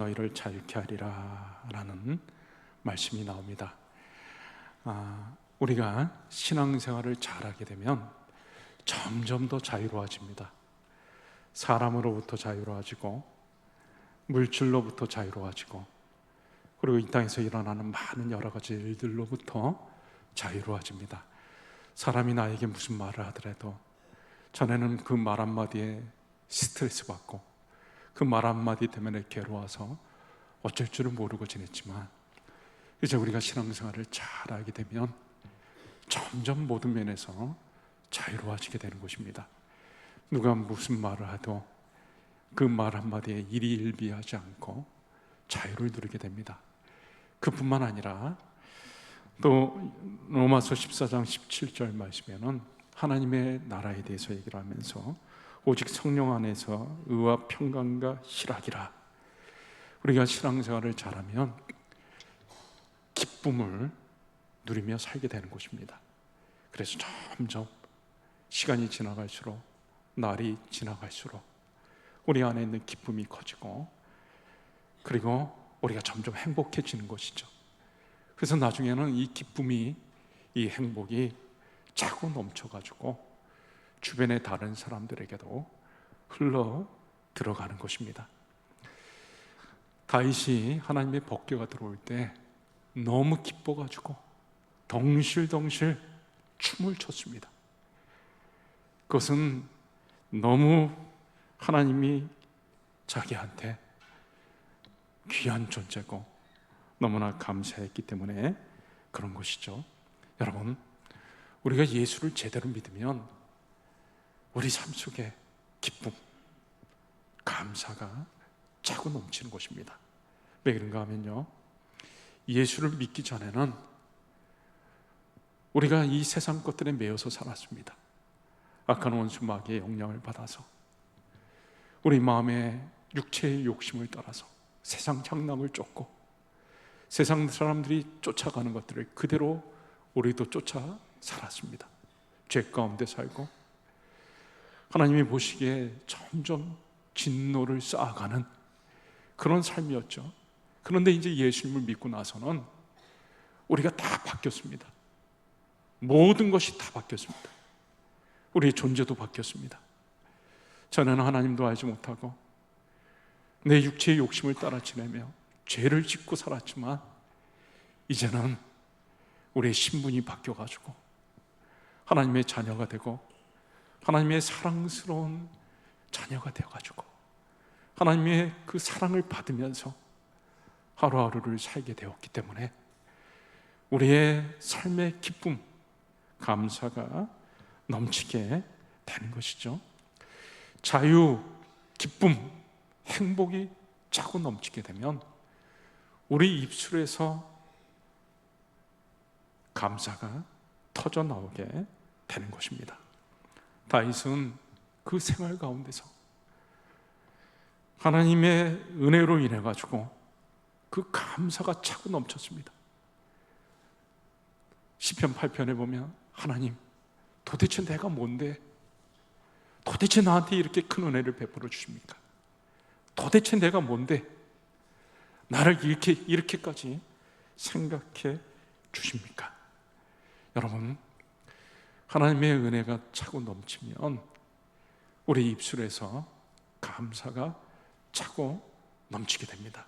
너희를 자유케 하리라 라는 말씀이 나옵니다. 아, 우리가 신앙생활을 잘하게 되면 점점 더 자유로워집니다. 사람으로부터 자유로워지고 물질로부터 자유로워지고 그리고 이 땅에서 일어나는 많은 여러 가지 일들로부터 자유로워집니다. 사람이 나에게 무슨 말을 하더라도 전에는 그 말 한마디에 스트레스 받고 그 말 한마디 때문에 괴로워서 어쩔 줄을 모르고 지냈지만 이제 우리가 신앙생활을 잘 알게 되면 점점 모든 면에서 자유로워지게 되는 것입니다. 누가 무슨 말을 하도 그 말 한마디에 일희일비하지 않고 자유를 누리게 됩니다. 그뿐만 아니라 또 로마서 14장 17절 말씀에는 하나님의 나라에 대해서 얘기를 하면서 오직 성령 안에서 의와 평강과 희락이라 우리가 신앙생활을 잘하면 기쁨을 누리며 살게 되는 것입니다. 그래서 점점 시간이 지나갈수록 날이 지나갈수록 우리 안에 있는 기쁨이 커지고 그리고 우리가 점점 행복해지는 것이죠. 그래서 나중에는 이 기쁨이 이 행복이 차고 넘쳐가지고 주변의 다른 사람들에게도 흘러 들어가는 것입니다. 다윗이 하나님의 법궤가 들어올 때 너무 기뻐가지고 덩실덩실 춤을 췄습니다. 그것은 너무 하나님이 자기한테 귀한 존재고 너무나 감사했기 때문에 그런 것이죠. 여러분, 우리가 예수를 제대로 믿으면 우리 삶 속에 기쁨, 감사가 차고 넘치는 것입니다. 왜 그런가 하면요. 예수를 믿기 전에는 우리가 이 세상 것들에 매여서 살았습니다. 악한 원수 마귀의 영향을 받아서 우리 마음의 육체의 욕심을 따라서 세상 향남을 쫓고 세상 사람들이 쫓아가는 것들을 그대로 우리도 쫓아 살았습니다. 죄 가운데 살고 하나님이 보시기에 점점 진노를 쌓아가는 그런 삶이었죠. 그런데 이제 예수님을 믿고 나서는 우리가 다 바뀌었습니다. 모든 것이 다 바뀌었습니다. 우리의 존재도 바뀌었습니다. 전에는 하나님도 알지 못하고 내 육체의 욕심을 따라 지내며 죄를 짓고 살았지만 이제는 우리의 신분이 바뀌어가지고 하나님의 자녀가 되고 하나님의 사랑스러운 자녀가 되어가지고 하나님의 그 사랑을 받으면서 하루하루를 살게 되었기 때문에 우리의 삶의 기쁨, 감사가 넘치게 되는 것이죠. 자유, 기쁨, 행복이 차고 넘치게 되면 우리 입술에서 감사가 터져 나오게 되는 것입니다. 다윗은 그 생활 가운데서 하나님의 은혜로 인해 가지고 그 감사가 차고 넘쳤습니다. 시편 8편에 보면 하나님 도대체 내가 뭔데 도대체 나한테 이렇게 큰 은혜를 베풀어 주십니까? 도대체 내가 뭔데 나를 이렇게 이렇게까지 생각해 주십니까? 여러분 하나님의 은혜가 차고 넘치면 우리 입술에서 감사가 차고 넘치게 됩니다.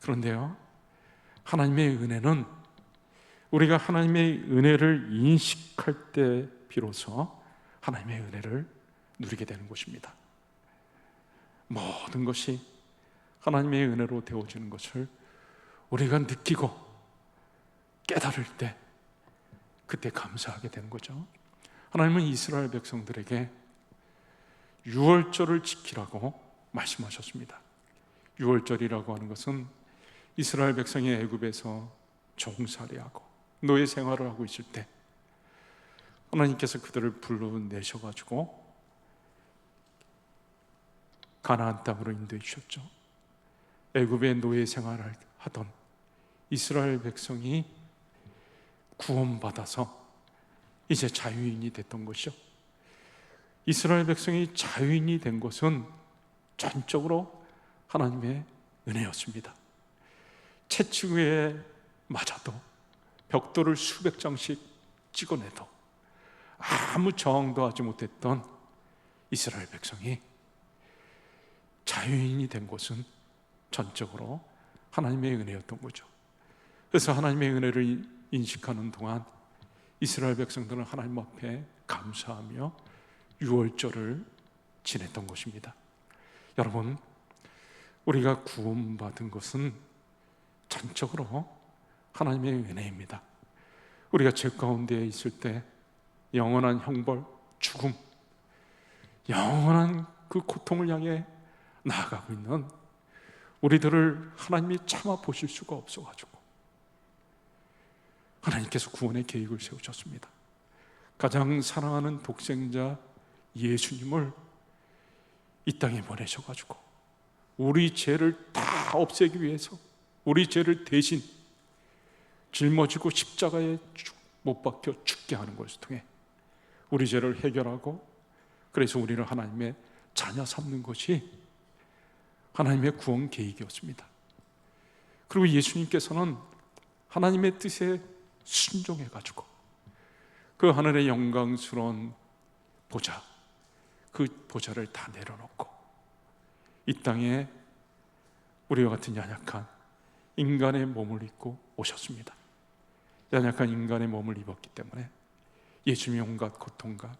그런데요, 하나님의 은혜는 우리가 하나님의 은혜를 인식할 때 비로소 하나님의 은혜를 누리게 되는 것입니다. 모든 것이 하나님의 은혜로 되어지는 것을 우리가 느끼고 깨달을 때 그때 감사하게 되는 거죠. 하나님은 이스라엘 백성들에게 유월절을 지키라고 말씀하셨습니다. 유월절이라고 하는 것은 이스라엘 백성이 애굽에서 종살이하고 노예 생활을 하고 있을 때 하나님께서 그들을 불러내셔 가지고 가나안 땅으로 인도해 주셨죠. 애굽의 노예 생활을 하던 이스라엘 백성이 구원받아서 이제 자유인이 됐던 것이죠. 이스라엘 백성이 자유인이 된 것은 전적으로 하나님의 은혜였습니다. 채찍에 맞아도 벽돌을 수백 장씩 찍어내도 아무 저항도 하지 못했던 이스라엘 백성이 자유인이 된 것은 전적으로 하나님의 은혜였던 거죠. 그래서 하나님의 은혜를 인식하는 동안 이스라엘 백성들은 하나님 앞에 감사하며 유월절을 지냈던 것입니다. 여러분, 우리가 구원받은 것은 전적으로 하나님의 은혜입니다. 우리가 죄 가운데 있을 때 영원한 형벌, 죽음, 영원한 그 고통을 향해 나아가고 있는 우리들을 하나님이 참아 보실 수가 없어가지고 하나님께서 구원의 계획을 세우셨습니다. 가장 사랑하는 독생자 예수님을 이 땅에 보내셔가지고 우리 죄를 다 없애기 위해서 우리 죄를 대신 짊어지고 십자가에 못 박혀 죽게 하는 것을 통해 우리 죄를 해결하고 그래서 우리를 하나님의 자녀 삼는 것이 하나님의 구원 계획이었습니다. 그리고 예수님께서는 하나님의 뜻에 순종해 가지고 그 하늘의 영광스러운 보좌 그 보좌를 다 내려놓고 이 땅에 우리와 같은 연약한 인간의 몸을 입고 오셨습니다. 연약한 인간의 몸을 입었기 때문에 예수님이 온갖 고통과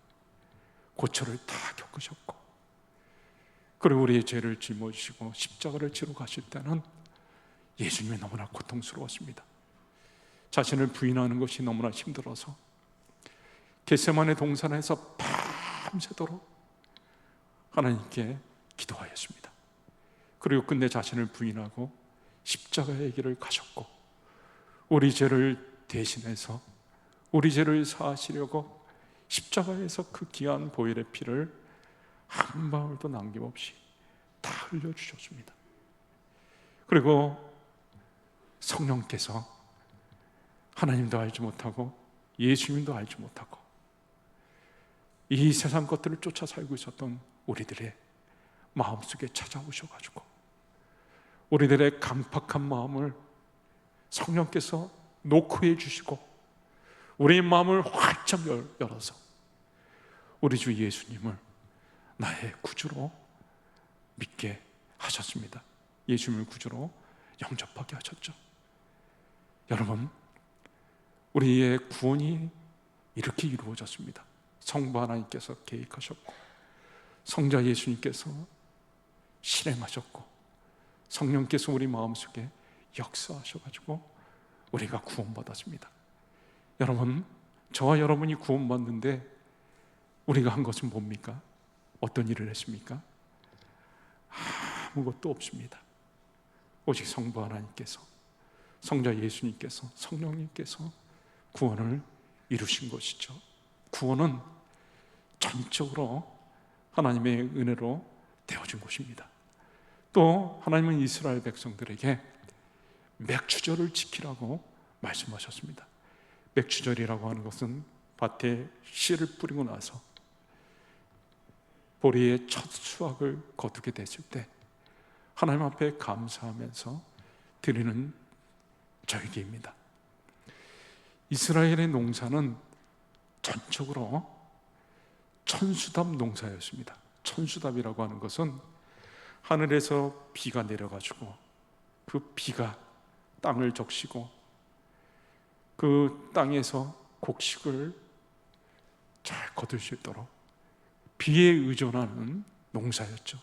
고초를 다 겪으셨고 그리고 우리의 죄를 짊어지시고 십자가를 지러 가실 때는 예수님이 너무나 고통스러웠습니다. 자신을 부인하는 것이 너무나 힘들어서 겟세만의 동산에서 밤새도록 하나님께 기도하였습니다. 그리고 끝내 자신을 부인하고 십자가의 길을 가셨고 우리 죄를 대신해서 우리 죄를 사하시려고 십자가에서 그 귀한 보혈의 피를 한 방울도 남김없이 다 흘려주셨습니다. 그리고 성령께서 하나님도 알지 못하고 예수님도 알지 못하고 이 세상 것들을 쫓아 살고 있었던 우리들의 마음속에 찾아오셔가지고 우리들의 강팍한 마음을 성령께서 노크해 주시고 우리의 마음을 활짝 열어서 우리 주 예수님을 나의 구주로 믿게 하셨습니다. 예수님을 구주로 영접하게 하셨죠. 여러분, 우리의 구원이 이렇게 이루어졌습니다. 성부 하나님께서 계획하셨고, 성자 예수님께서 실행하셨고, 성령께서 우리 마음속에 역사하셔가지고 우리가 구원받았습니다. 여러분, 저와 여러분이 구원받는데 우리가 한 것은 뭡니까? 어떤 일을 했습니까? 아무것도 없습니다. 오직 성부 하나님께서, 성자 예수님께서, 성령님께서 구원을 이루신 것이죠. 구원은 전적으로 하나님의 은혜로 되어진 것입니다. 또 하나님은 이스라엘 백성들에게 맥추절을 지키라고 말씀하셨습니다. 맥추절이라고 하는 것은 밭에 씨를 뿌리고 나서 보리의 첫 수확을 거두게 됐을 때 하나님 앞에 감사하면서 드리는 절기입니다. 이스라엘의 농사는 전적으로 천수답 농사였습니다. 천수답이라고 하는 것은 하늘에서 비가 내려가지고 그 비가 땅을 적시고 그 땅에서 곡식을 잘 거둘 수 있도록 비에 의존하는 농사였죠.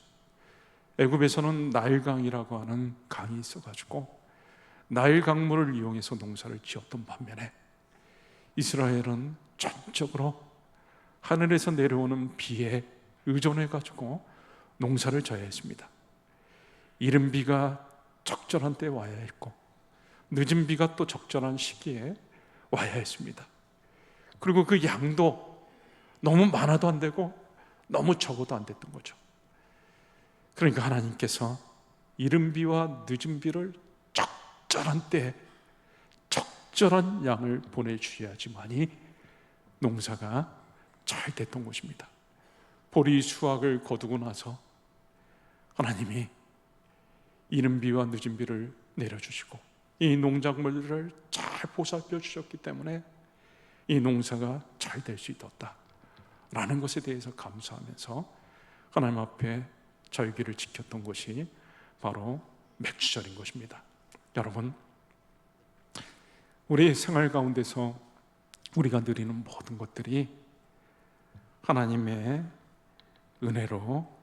애굽에서는 나일강이라고 하는 강이 있어가지고 나일 강물을 이용해서 농사를 지었던 반면에 이스라엘은 전적으로 하늘에서 내려오는 비에 의존해 가지고 농사를 져야 했습니다. 이른 비가 적절한 때 와야 했고 늦은 비가 또 적절한 시기에 와야 했습니다. 그리고 그 양도 너무 많아도 안 되고 너무 적어도 안 됐던 거죠. 그러니까 하나님께서 이른 비와 늦은 비를 적절한 때 적절한 양을 보내주셔야지만이 농사가 잘 됐던 것입니다. 보리 수확을 거두고 나서 하나님이 이른 비와 늦은 비를 내려주시고 이 농작물들을 잘 보살펴 주셨기 때문에 이 농사가 잘 될 수 있었다 라는 것에 대해서 감사하면서 하나님 앞에 절기를 지켰던 것이 바로 맥주절인 것입니다. 여러분, 우리 생활 가운데서 우리가 누리는 모든 것들이 하나님의 은혜로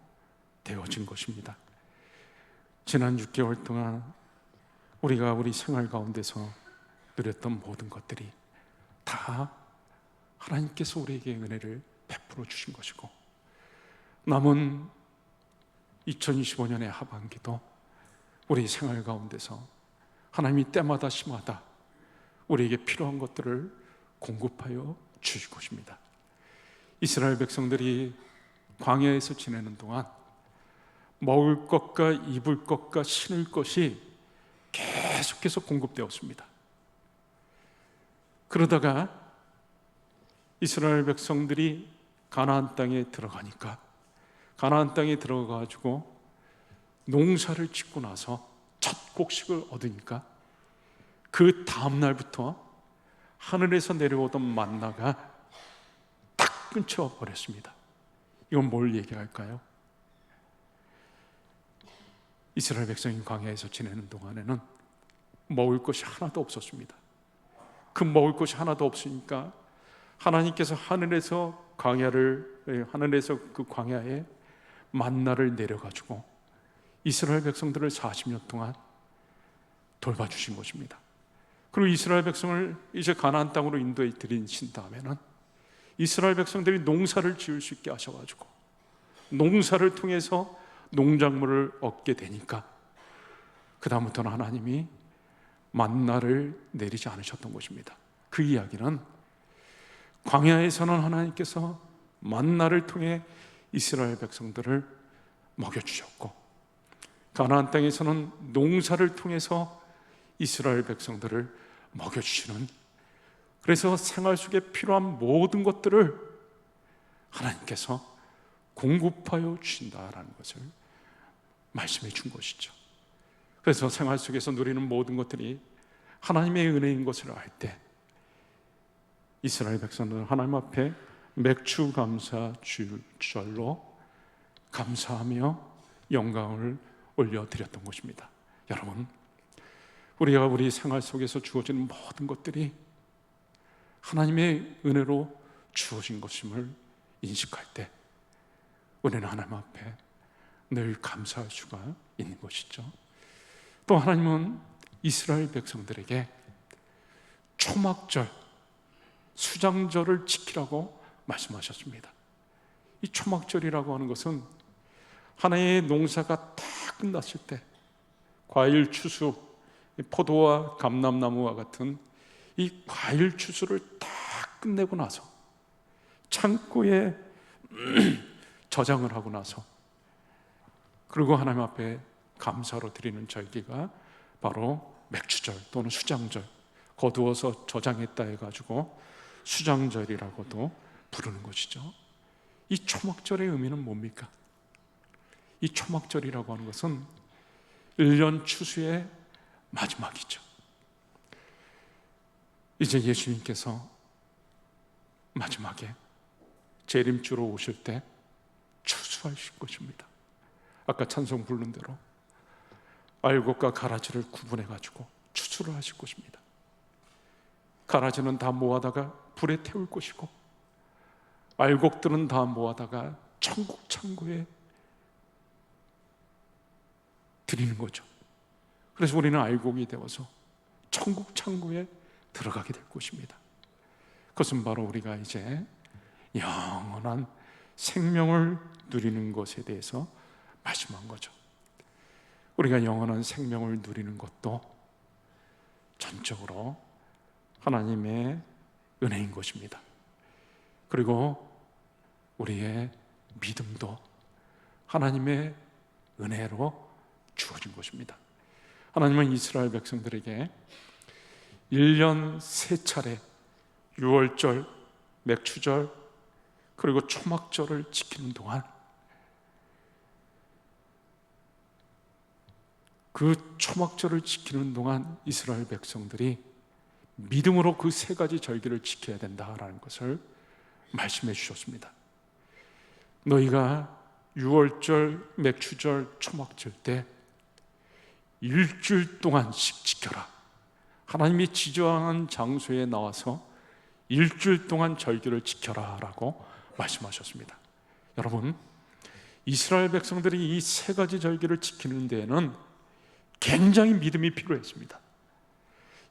되어진 것입니다. 지난 6개월 동안 우리가 우리 생활 가운데서 누렸던 모든 것들이 다 하나님께서 우리에게 은혜를 베풀어 주신 것이고 남은 2025년의 하반기도 우리 생활 가운데서 하나님이 때마다 심하다 우리에게 필요한 것들을 공급하여 주실 것입니다. 이스라엘 백성들이 광야에서 지내는 동안 먹을 것과 입을 것과 신을 것이 계속해서 공급되었습니다. 그러다가 이스라엘 백성들이 가나안 땅에 들어가니까 가나안 땅에 들어가 가지고 농사를 짓고 나서 첫 곡식을 얻으니까 그 다음 날부터 하늘에서 내려오던 만나가 딱 끊겨 버렸습니다. 이건 뭘 얘기할까요? 이스라엘 백성이 광야에서 지내는 동안에는 먹을 것이 하나도 없었습니다. 그 먹을 것이 하나도 없으니까 하나님께서 하늘에서 광야를 예, 하늘에서 그 광야에 만나를 내려 가지고 이스라엘 백성들을 40년 동안 돌봐주신 것입니다. 그리고 이스라엘 백성을 이제 가나안 땅으로 인도해 드리신 다음에는 이스라엘 백성들이 농사를 지을 수 있게 하셔가지고 농사를 통해서 농작물을 얻게 되니까 그 다음부터는 하나님이 만나를 내리지 않으셨던 것입니다. 그 이야기는 광야에서는 하나님께서 만나를 통해 이스라엘 백성들을 먹여주셨고 가나안 땅에서는 농사를 통해서 이스라엘 백성들을 먹여주시는 그래서 생활 속에 필요한 모든 것들을 하나님께서 공급하여 주신다라는 것을 말씀해 준 것이죠. 그래서 생활 속에서 누리는 모든 것들이 하나님의 은혜인 것을 알 때 이스라엘 백성들은 하나님 앞에 맥주 감사 주절로 감사하며 영광을 올려드렸던 것입니다. 여러분, 우리가 우리 생활 속에서 주어지는 모든 것들이 하나님의 은혜로 주어진 것임을 인식할 때 은혜는 하나님 앞에 늘 감사할 수가 있는 것이죠. 또 하나님은 이스라엘 백성들에게 초막절, 수장절을 지키라고 말씀하셨습니다. 이 초막절이라고 하는 것은 하나의 농사가 다 끝났을 때 과일 추수, 포도와 감람나무와 같은 이 과일 추수를 다 끝내고 나서 창고에 저장을 하고 나서 그리고 하나님 앞에 감사로 드리는 절기가 바로 맥주절 또는 수장절 거두어서 저장했다 해가지고 수장절이라고도 부르는 것이죠. 이 초막절의 의미는 뭡니까? 이 초막절이라고 하는 것은 1년 추수의 마지막이죠. 이제 예수님께서 마지막에 재림주로 오실 때 추수하실 것입니다. 아까 찬송 부른 대로 알곡과 가라지를 구분해 가지고 추수를 하실 것입니다. 가라지는 다 모아다가 불에 태울 것이고 알곡들은 다 모아다가 천국 창고에 드리는 거죠. 그래서 우리는 알곡이 되어서 천국 창고에 들어가게 될 것입니다. 그것은 바로 우리가 이제 영원한 생명을 누리는 것에 대해서 말씀한 거죠. 우리가 영원한 생명을 누리는 것도 전적으로 하나님의 은혜인 것입니다. 그리고 우리의 믿음도 하나님의 은혜로 주어진 것입니다. 하나님은 이스라엘 백성들에게 1년 세 차례 유월절, 맥추절, 그리고 초막절을 지키는 동안 그 초막절을 지키는 동안 이스라엘 백성들이 믿음으로 그 세 가지 절기를 지켜야 된다라는 것을 말씀해 주셨습니다. 너희가 6월절, 맥추절, 초막절 때 일주일 동안씩 지켜라. 하나님이 지정한 장소에 나와서 일주일 동안 절기를 지켜라라고 말씀하셨습니다. 여러분, 이스라엘 백성들이 이 세 가지 절기를 지키는 데에는 굉장히 믿음이 필요했습니다.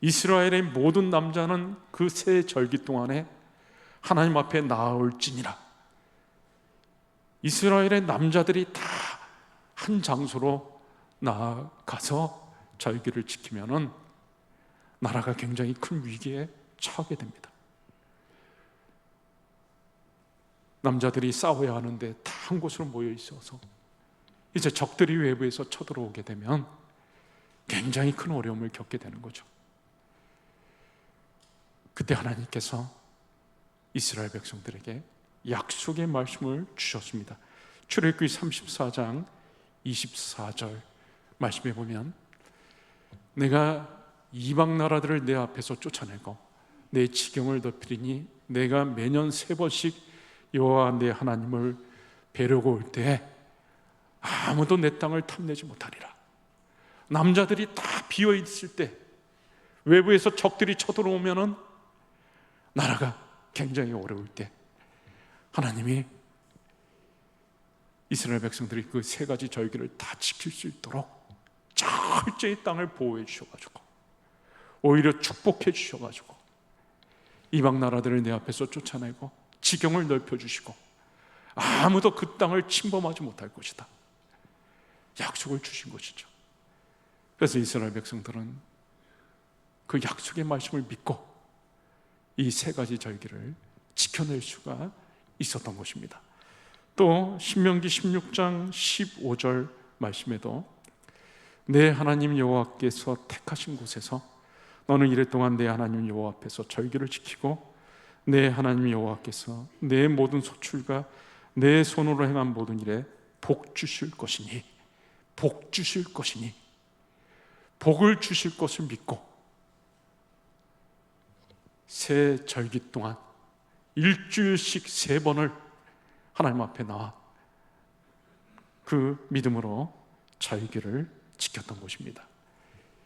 이스라엘의 모든 남자는 그 세 절기 동안에 하나님 앞에 나아올지니라. 이스라엘의 남자들이 다 한 장소로 나아가서 절기를 지키면은 나라가 굉장히 큰 위기에 처하게 됩니다. 남자들이 싸워야 하는데 다 한 곳으로 모여 있어서 이제 적들이 외부에서 쳐들어오게 되면 굉장히 큰 어려움을 겪게 되는 거죠. 그때 하나님께서 이스라엘 백성들에게 약속의 말씀을 주셨습니다. 출애굽기 34장 24절 말씀해 보면 내가 이방 나라들을 내 앞에서 쫓아내고 내 지경을 덮이리니 내가 매년 세 번씩 여호와 내 하나님을 뵈려고 올 때 아무도 내 땅을 탐내지 못하리라. 남자들이 다 비어 있을 때 외부에서 적들이 쳐들어오면은 나라가 굉장히 어려울 때 하나님이 이스라엘 백성들이 그 세 가지 절기를 다 지킬 수 있도록 철저히 땅을 보호해 주셔가지고 오히려 축복해 주셔가지고 이방 나라들을 내 앞에서 쫓아내고 지경을 넓혀 주시고 아무도 그 땅을 침범하지 못할 것이다. 약속을 주신 것이죠. 그래서 이스라엘 백성들은 그 약속의 말씀을 믿고 이 세 가지 절기를 지켜낼 수가 있었던 것입니다. 또 신명기 16장 15절 말씀에도 내 하나님 여호와께서 택하신 곳에서 너는 이래 동안 내 하나님 여호와 앞에서 절기를 지키고 내 하나님 여호와께서 내 모든 소출과 내 손으로 행한 모든 일에 복 주실 것이니 복 주실 것이니 복을 주실 것을 믿고 새 절기 동안 일주일씩 세 번을 하나님 앞에 나와 그 믿음으로 절기를 지켰던 것입니다.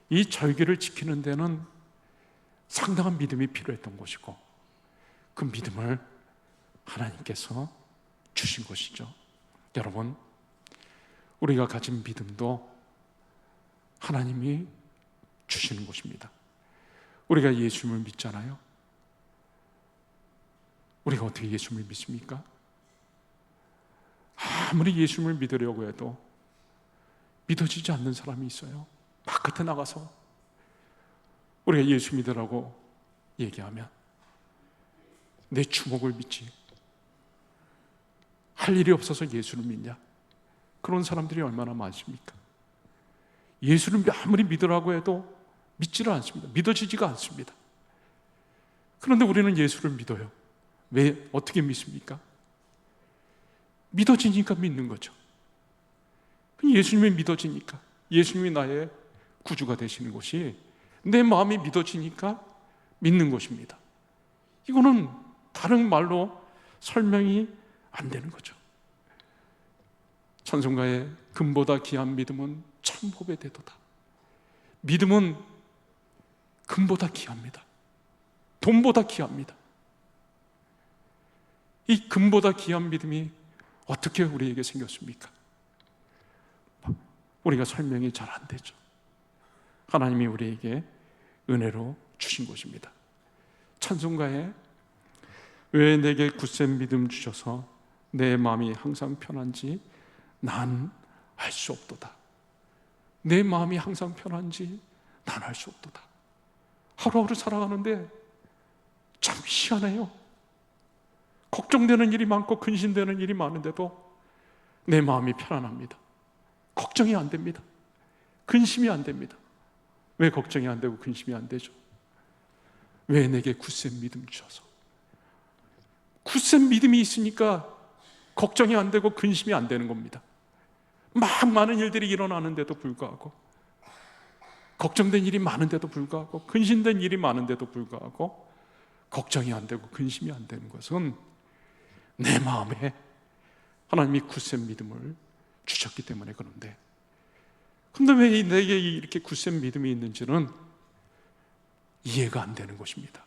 이 절기를 지키는 데는 상당한 믿음이 필요했던 것이고 그 믿음을 하나님께서 주신 것이죠. 여러분, 우리가 가진 믿음도 하나님이 주시는 것입니다. 우리가 예수님을 믿잖아요. 우리가 어떻게 예수님을 믿습니까? 아무리 예수님을 믿으려고 해도 믿어지지 않는 사람이 있어요. 바깥에 나가서 우리가 예수 믿으라고 얘기하면 내 주먹을 믿지. 할 일이 없어서 예수를 믿냐? 그런 사람들이 얼마나 많습니까? 예수를 아무리 믿으라고 해도 믿지를 않습니다. 믿어지지가 않습니다. 그런데 우리는 예수를 믿어요. 왜, 어떻게 믿습니까? 믿어지니까 믿는 거죠. 예수님이 믿어지니까. 예수님이 나의 구주가 되시는 것이 내 마음이 믿어지니까 믿는 것입니다. 이거는 다른 말로 설명이 안 되는 거죠. 찬송가의 금보다 귀한 믿음은 참법의 대도다. 믿음은 금보다 귀합니다. 돈보다 귀합니다. 이 금보다 귀한 믿음이 어떻게 우리에게 생겼습니까? 우리가 설명이 잘 안 되죠. 하나님이 우리에게 은혜로 주신 것입니다. 찬송가에 왜 내게 굳센 믿음 주셔서 내 마음이 항상 편한지 난 알 수 없도다. 내 마음이 항상 편한지 난 알 수 없도다. 하루하루 살아가는데 참 희한해요. 걱정되는 일이 많고 근심되는 일이 많은데도 내 마음이 편안합니다. 걱정이 안 됩니다. 근심이 안 됩니다. 왜 걱정이 안 되고 근심이 안 되죠? 왜 내게 굳센 믿음 주셔서? 굳센 믿음이 있으니까 걱정이 안 되고 근심이 안 되는 겁니다. 막 많은 일들이 일어나는데도 불구하고 걱정된 일이 많은데도 불구하고 근심된 일이 많은데도 불구하고 걱정이 안 되고 근심이 안 되는 것은 내 마음에 하나님이 굳센 믿음을 주셨기 때문에 그런데 근데 왜 내게 이렇게 굳센 믿음이 있는지는 이해가 안 되는 것입니다.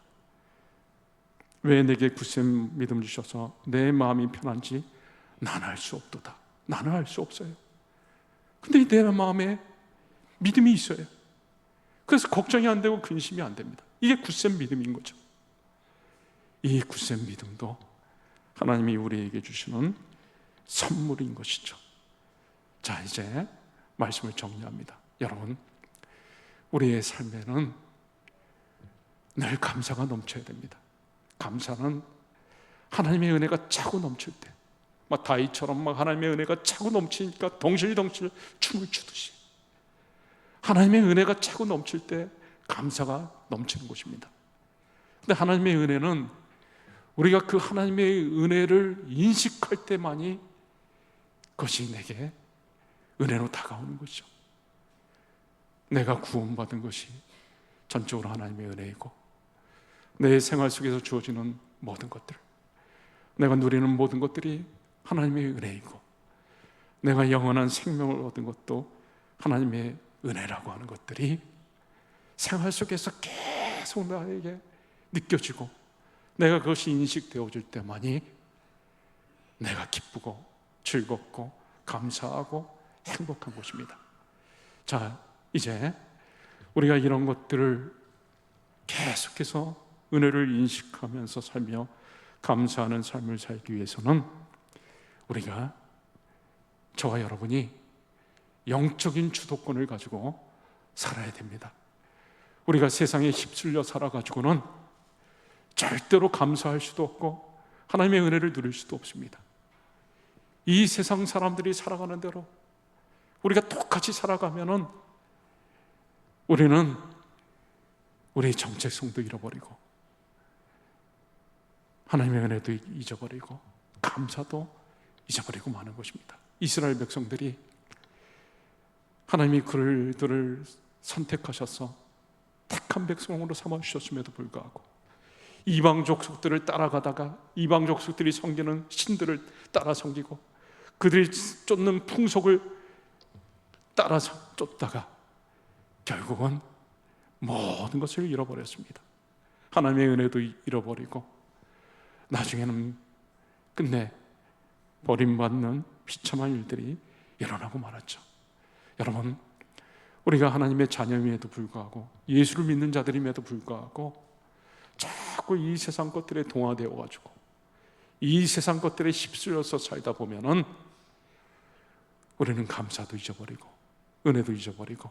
왜 내게 굳센 믿음을 주셔서 내 마음이 편한지 나는 알 수 없도다. 나는 알 수 없어요. 근데 내 마음에 믿음이 있어요. 그래서 걱정이 안 되고 근심이 안 됩니다. 이게 굳센 믿음인 거죠. 이 굳센 믿음도 하나님이 우리에게 주시는 선물인 것이죠. 자, 이제 말씀을 정리합니다. 여러분, 우리의 삶에는 늘 감사가 넘쳐야 됩니다. 감사는 하나님의 은혜가 차고 넘칠 때, 막 다이처럼 막 하나님의 은혜가 차고 넘치니까 덩실덩실 춤을 추듯이 하나님의 은혜가 차고 넘칠 때 감사가 넘치는 것입니다. 근데 하나님의 은혜는 우리가 그 하나님의 은혜를 인식할 때만이 그것이 내게 은혜로 다가오는 것이죠. 내가 구원받은 것이 전적으로 하나님의 은혜이고 내 생활 속에서 주어지는 모든 것들 내가 누리는 모든 것들이 하나님의 은혜이고 내가 영원한 생명을 얻은 것도 하나님의 은혜라고 하는 것들이 생활 속에서 계속 나에게 느껴지고 내가 그것이 인식되어질 때만이 내가 기쁘고 즐겁고 감사하고 행복한 것입니다. 자, 이제 우리가 이런 것들을 계속해서 은혜를 인식하면서 살며 감사하는 삶을 살기 위해서는 우리가 저와 여러분이 영적인 주도권을 가지고 살아야 됩니다. 우리가 세상에 휩쓸려 살아가지고는 절대로 감사할 수도 없고 하나님의 은혜를 누릴 수도 없습니다. 이 세상 사람들이 살아가는 대로 우리가 똑같이 살아가면은 우리는 우리의 정체성도 잃어버리고 하나님의 은혜도 잊어버리고 감사도 잊어버리고 마는 것입니다. 이스라엘 백성들이 하나님이 그들을 선택하셔서 택한 백성으로 삼아 주셨음에도 불구하고 이방 족속들을 따라가다가 이방 족속들이 섬기는 신들을 따라 섬기고 그들이 쫓는 풍속을 따라서 쫓다가 결국은 모든 것을 잃어버렸습니다. 하나님의 은혜도 잃어버리고 나중에는 끝내 버림받는 비참한 일들이 일어나고 말았죠. 여러분, 우리가 하나님의 자녀임에도 불구하고 예수를 믿는 자들임에도 불구하고 자꾸 이 세상 것들에 동화되어 가지고 이 세상 것들에 휩쓸려서 살다 보면은 우리는 감사도 잊어버리고 은혜도 잊어버리고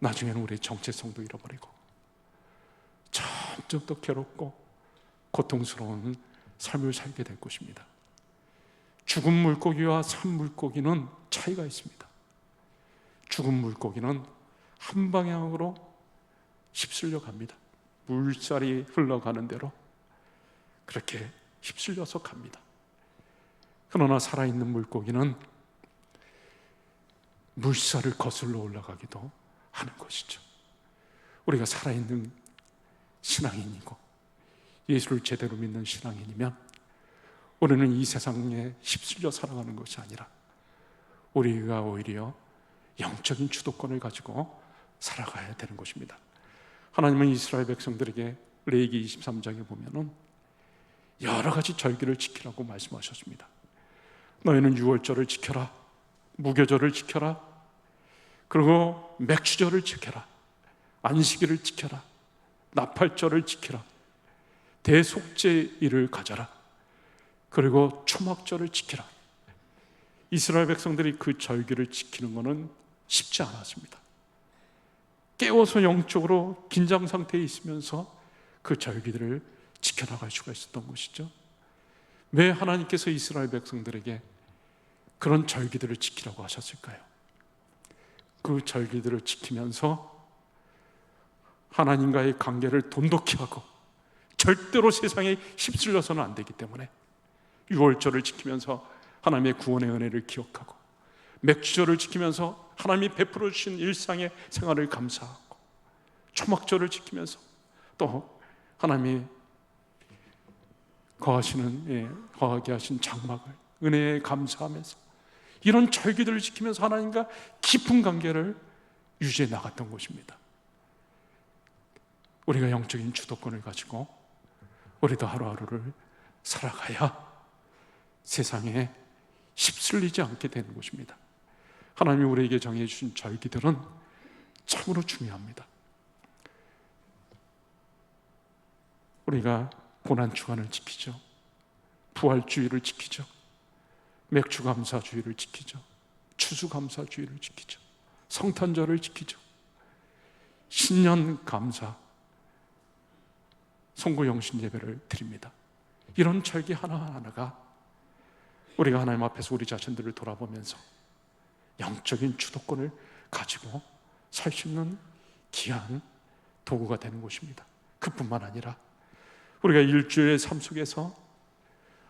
나중에는 우리의 정체성도 잃어버리고 점점 더 괴롭고 고통스러운 삶을 살게 될 것입니다. 죽은 물고기와 산 물고기는 차이가 있습니다. 죽은 물고기는 한 방향으로 휩쓸려 갑니다. 물살이 흘러가는 대로 그렇게 휩쓸려서 갑니다. 그러나 살아있는 물고기는 물살을 거슬러 올라가기도 하는 것이죠. 우리가 살아있는 신앙인이고 예수를 제대로 믿는 신앙인이면 우리는 이 세상에 휩쓸려 살아가는 것이 아니라 우리가 오히려 영적인 주도권을 가지고 살아가야 되는 것입니다. 하나님은 이스라엘 백성들에게 레이기 23장에 보면은 여러 가지 절기를 지키라고 말씀하셨습니다. 너희는 유월절을 지켜라. 무교절을 지켜라. 그리고 맥주절을 지켜라. 안식일을 지켜라. 나팔절을 지켜라. 대속제일을 가져라. 그리고 초막절을 지켜라. 이스라엘 백성들이 그 절기를 지키는 것은 쉽지 않았습니다. 깨워서 영적으로 긴장 상태에 있으면서 그 절기들을 지켜나갈 수가 있었던 것이죠. 왜 하나님께서 이스라엘 백성들에게 그런 절기들을 지키라고 하셨을까요? 그 절기들을 지키면서 하나님과의 관계를 돈독히 하고 절대로 세상에 휩쓸려서는 안 되기 때문에 유월절을 지키면서 하나님의 구원의 은혜를 기억하고 맥주절을 지키면서 하나님이 베풀어 주신 일상의 생활을 감사하고 초막절을 지키면서 또 하나님이 거하시는 예, 거하게 하신 장막을 은혜에 감사하면서 이런 절기들을 지키면서 하나님과 깊은 관계를 유지해 나갔던 것입니다. 우리가 영적인 주도권을 가지고 우리도 하루하루를 살아가야 세상에 휩쓸리지 않게 되는 것입니다. 하나님이 우리에게 정해 주신 절기들은 참으로 중요합니다. 우리가 고난 주간을 지키죠. 부활 주의를 지키죠. 맥주감사주의를 지키죠. 추수감사주의를 지키죠. 성탄절을 지키죠. 신년 감사 송구영신 예배를 드립니다. 이런 절기 하나하나가 우리가 하나님 앞에서 우리 자신들을 돌아보면서 영적인 주도권을 가지고 살 수 있는 귀한 도구가 되는 것입니다. 그뿐만 아니라 우리가 일주일의 삶 속에서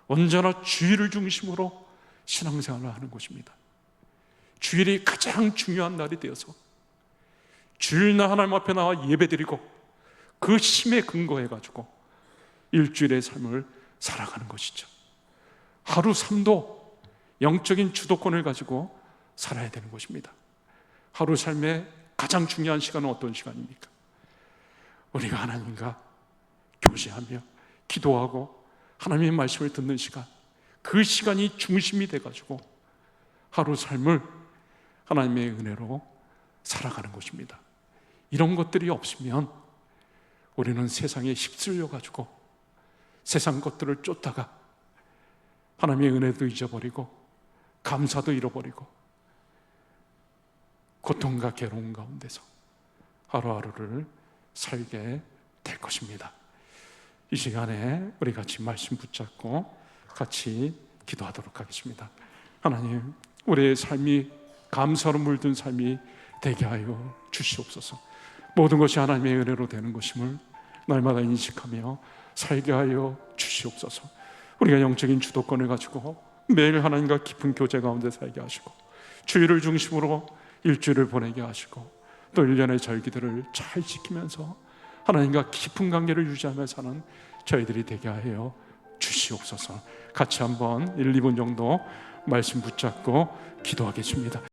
언제나 주일을 중심으로 신앙생활을 하는 것입니다. 주일이 가장 중요한 날이 되어서 주일날 하나님 앞에 나와 예배드리고 그 힘에 근거해 가지고 일주일의 삶을 살아가는 것이죠. 하루 삶도 영적인 주도권을 가지고 살아야 되는 것입니다. 하루 삶의 가장 중요한 시간은 어떤 시간입니까? 우리가 하나님과 교제하며 기도하고 하나님의 말씀을 듣는 시간, 그 시간이 중심이 돼가지고 하루 삶을 하나님의 은혜로 살아가는 것입니다. 이런 것들이 없으면 우리는 세상에 휩쓸려 가지고 세상 것들을 쫓다가 하나님의 은혜도 잊어버리고 감사도 잃어버리고 고통과 괴로움 가운데서 하루하루를 살게 될 것입니다. 이 시간에 우리 같이 말씀 붙잡고 같이 기도하도록 하겠습니다. 하나님, 우리의 삶이 감사로 물든 삶이 되게 하여 주시옵소서. 모든 것이 하나님의 은혜로 되는 것임을 날마다 인식하며 살게 하여 주시옵소서. 우리가 영적인 주도권을 가지고 매일 하나님과 깊은 교제 가운데 살게 하시고 주일을 중심으로 일주일을 보내게 하시고 또 1년의 절기들을 잘 지키면서 하나님과 깊은 관계를 유지하며 사는 저희들이 되게 하여 주시옵소서. 같이 한번 1, 2분 정도 말씀 붙잡고 기도하겠습니다.